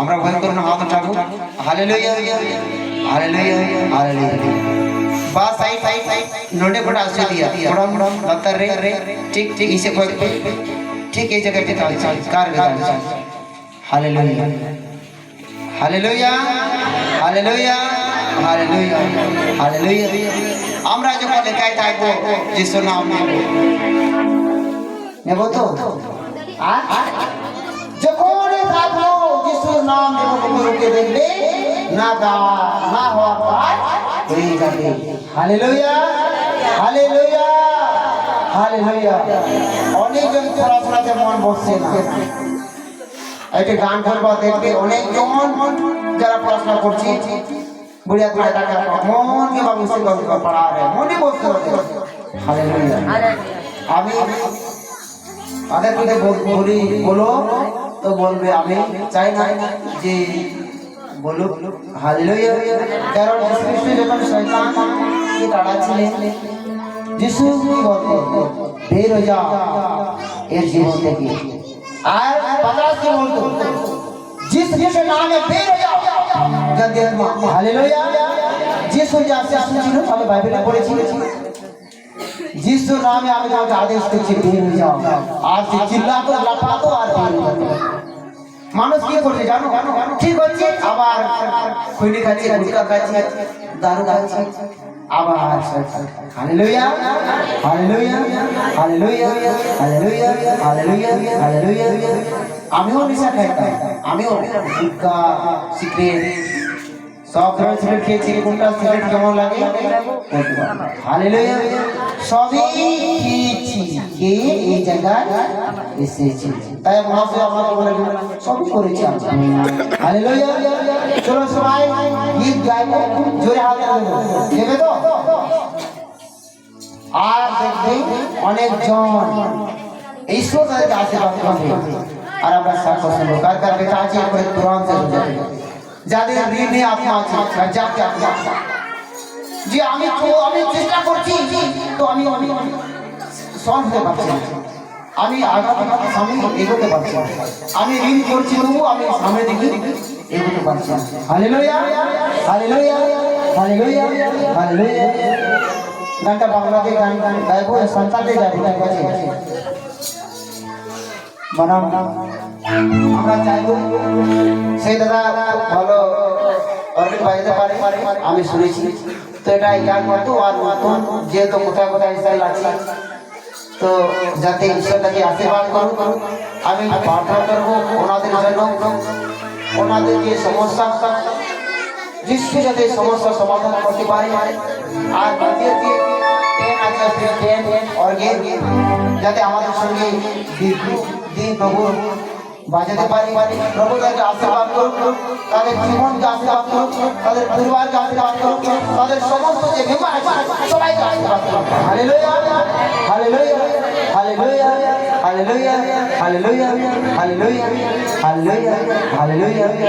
আমরা ভয় করুন হাত উঠাবো হালেলুয়া হালেলুয়া হালেলুয়া बस आई आई आई नोडे बड़ा आश्रय दिया थोड़ा मोड़ा बतर रे रे ठीक ठीक इसे कोई ठीक ये जगह पे था कार का hallelujah hallelujah hallelujah hallelujah hallelujah আমরা যখন লেখায় থাকবো যিশু নাম নেব নেব তো আর যখন থাকবো নাম যখন কোনো দেখবে না গা না হওয়া কাজ হয়ে যাবে। হালে লইয়া হালে লইয়া হালে লইয়া অনেকজন পড়াশোনাতে মন বসছে না। একটা গান করবা দেখবে অনেকজন যারা পড়াশোনা করছে, বুড়িয়া তুলে টাকা মন কি বাবু সে গল্প পড়া রে মনে বসতে হালে লইয়া আমি তাদের কথা বলি, বলো তো বলবে আমি চাই না যে বলুক হালেলুয়া কারণ যীশু খ্রিস্ট যখন শয়তান কে তাড়াচ্ছিলেন যিশু কি বলতো বের হয়ে যা এর জীবন থেকে আর পাতাস কি বলতো जिस जिस नाम में बेर हो जाओ गंदे आत्मा हालेलुया যিশু যে আসে শুনছিল আমি বাইবেলে পড়েছি जिस नाम आगे जाओ आदेश के चिट्ठी हो जाओ। आज से चिल्ला तो लपा तो, आज মানুষ কি করছে জানো ঠিক হচ্ছে আবার খুলি খাচ্ছে গুটকা খাচ্ছে দারু খাচ্ছে আবার hallelujah hallelujah hallelujah hallelujah hallelujah hallelujah আমিও নেশা খাইতাম আমিও গুটকা সিগারেট সব ধরনের খেয়েছি, কোনটা সিগারেট কেমন লাগে? হালেলুয়া। সবই খেয়েছি খেয়ে এই জায়গায় এসেছি? তাই মহাশয় আমাকে করেছি আমি হালেলুয়া। চলো সবাই গীত গাইবো জোরে হাত দেবে তো? আর দেখবে অনেকজন। ঈশ্বর তাদেরকে আর আমরা সাক্ষ্য শুনব কার কার বেটা আছে? যাবে। যাদের ঋণে যাক। যে আমি আমি চেষ্টা করছি, তো আমি আমি সলভ হতে পারছি। আমি সামনে এগোতে পারছি আমি ঋণ করছি তবু আমি সামনে দিকে এগোতে পারছি। হালেলুয়া হালেলুয়া হালেলুয়া হালেলুয়া গানটা বাংলাতে গান গান গাইবো সন্তানতে ঠিক আছে মানাম আমরা চাইব সেই দাদা, ভালো। অর্গেন বাজাতে পারে। আমি শুনেছি। তো এটা করতো আর নতুন, যেহেতু কোথায় কোথায় স্টাইল আছে। তো যাতে ঈশ্বর আশীর্বাদ করুক, আমি প্রার্থনা করব ওনাদের জন্য। ওনাদের যে সমস্যা যিশু যাতে সমস্যার সমাধান করতে পারে। আর দ্বিতীয় যাতে আমাদের সঙ্গে দিন প্রভু বাজাতে পারি প্রভু তাদেরকে আশীর্বাদ করুন, তাদের জীবনকে আশীর্বাদ করুন, তাদের পরিবারকে আশীর্বাদ করুন, তাদের সমস্ত যে মেম্বার আছে, সবাইকে আশীর্বাদ করুন। Hallelujah hallelujah hallelujah hallelujah hallelujah hallelujah hallelujah hallelujah.